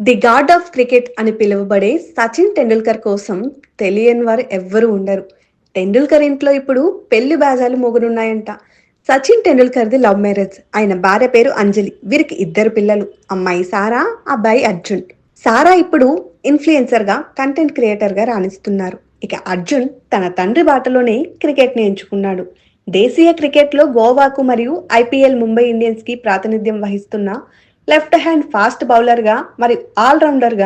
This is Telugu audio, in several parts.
ది గాడ్ ఆఫ్ క్రికెట్ అని పిలువబడే సచిన్ టెండూల్కర్ కోసం తెలియని వారు ఎవ్వరూ ఉండరు. టెండూల్కర్ ఇంట్లో ఇప్పుడు పెళ్ళి బాజాలు మోగనున్నాయంట సచిన్ టెండూల్కర్ది లవ్ మ్యారేజ్. ఆయన భార్య పేరు అంజలి. వీరికి ఇద్దరు పిల్లలు. అమ్మాయి సారా అబ్బాయి అర్జున్. సారా ఇప్పుడు ఇన్ఫ్లుయెన్సర్గా కంటెంట్ క్రియేటర్గా రాణిస్తున్నారు. ఇక అర్జున్ తన తండ్రి బాటలోనే క్రికెట్ని ఎంచుకున్నాడు. దేశీయ క్రికెట్లో గోవాకు మరియు ఐపీఎల్ ముంబై ఇండియన్స్కి ప్రాతినిధ్యం వహిస్తున్న లెఫ్ట్ హ్యాండ్ ఫాస్ట్ బౌలర్గా మరియు ఆల్రౌండర్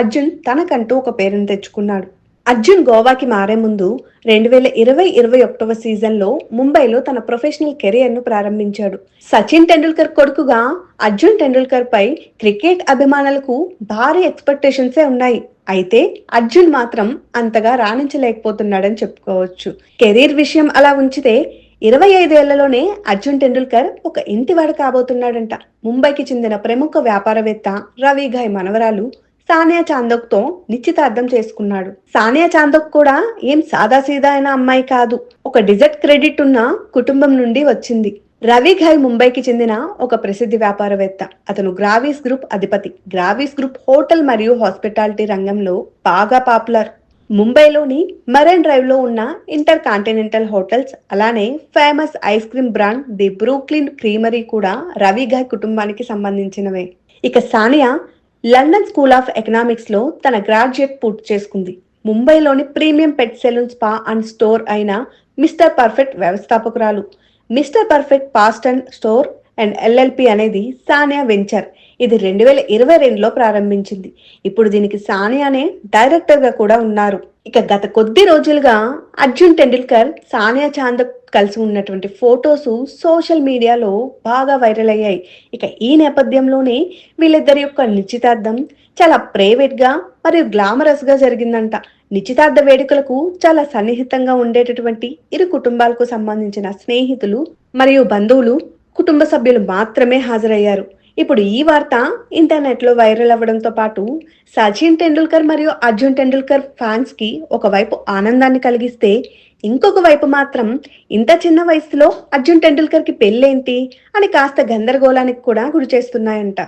అర్జున్ తనకంటూ ఒక పేరును తెచ్చుకున్నాడు. అర్జున్ గోవాకి మారే ముందు రెండు వేల ఇరవై ఇరవై ఒకటవ సీజన్లో ముంబైలో తన ప్రొఫెషనల్ కెరియర్ను ప్రారంభించాడు. సచిన్ టెండూల్కర్ కొడుకుగా అర్జున్ టెండూల్కర్ పై క్రికెట్ అభిమానులకు భారీ ఎక్స్పెక్టేషన్సే ఉన్నాయి. అయితే అర్జున్ మాత్రం అంతగా రాణించలేకపోతున్నాడని చెప్పుకోవచ్చు. కెరీర్ విషయం అలా ఉంచితే ఇరవై ఐదేళ్ళలోనే అర్జున్ టెండూల్కర్ ఒక ఇంటివాడు కాబోతున్నాడంట. ముంబైకి చెందిన ప్రముఖ వ్యాపారవేత్త రవి ఘాయ్ మనవరాలు సానియా చాందోక్తో నిశ్చితార్థం చేసుకున్నాడు. సానియా చాందోక్ కూడా ఏం సాదాసీదా అయిన అమ్మాయి కాదు. ఒక డిజర్ట్ క్రెడిట్ ఉన్న కుటుంబం నుండి వచ్చింది. రవి ఘాయ్ ముంబైకి చెందిన ఒక ప్రసిద్ధి వ్యాపారవేత్త. అతను గ్రావీస్ గ్రూప్ అధిపతి. గ్రావీస్ గ్రూప్ హోటల్ మరియు హాస్పిటాలిటీ రంగంలో బాగా పాపులర్. ముంబైలోని మరైన్ డ్రైవ్లో ఉన్న ఇంటర్ కాంటినెంటల్ హోటల్స్ అలానే famous ice cream brand the Brooklyn creamery కూడా రవి ఘాయ్ కుటుంబానికి సంబంధించినవే. ఇక సానియా లండన్ స్కూల్ ఆఫ్ ఎకనామిక్స్లో తన గ్రాడ్యుయేట్ పూర్తి చేసుకుంది. ముంబైలోని premium pet salon spa and store అయిన mister perfect వ్యవస్థాపకురాలు. Mister perfect past and store and LLP అనేది సానియా వెంచర్ ఇది రెండు వేల ఇరవై రెండులో ప్రారంభించింది. ఇప్పుడు దీనికి సానియానే డైరెక్టర్గా కూడా ఉన్నారు. ఇక గత కొద్ది రోజులుగా అర్జున్ టెండూల్కర్ సానియా చాంద్ కలిసి ఉన్నటువంటి ఫొటోస్ సోషల్ మీడియాలో బాగా వైరల్ అయ్యాయి. ఇక ఈ నేపథ్యంలోనే వీళ్ళిద్దరి యొక్క నిశ్చితార్థం చాలా ప్రైవేట్గా మరియు గ్లామరస్గా జరిగిందంట. నిశ్చితార్థ వేడుకలకు చాలా సన్నిహితంగా ఉండేటటువంటి ఇరు కుటుంబాలకు సంబంధించిన స్నేహితులు మరియు బంధువులు కుటుంబ సభ్యులు మాత్రమే హాజరయ్యారు. ఇప్పుడు ఈ వార్త ఇంటర్నెట్లో వైరల్ అవ్వడంతో పాటు సచిన్ టెండూల్కర్ మరియు అర్జున్ టెండూల్కర్ ఫ్యాన్స్కి ఒకవైపు ఆనందాన్ని కలిగిస్తే ఇంకొక వైపు మాత్రం ఇంత చిన్న వయసులో అర్జున్ టెండూల్కర్కి పెళ్ళేంటి అని కాస్త గందరగోళానికి కూడా గురి చేస్తున్నాయంట.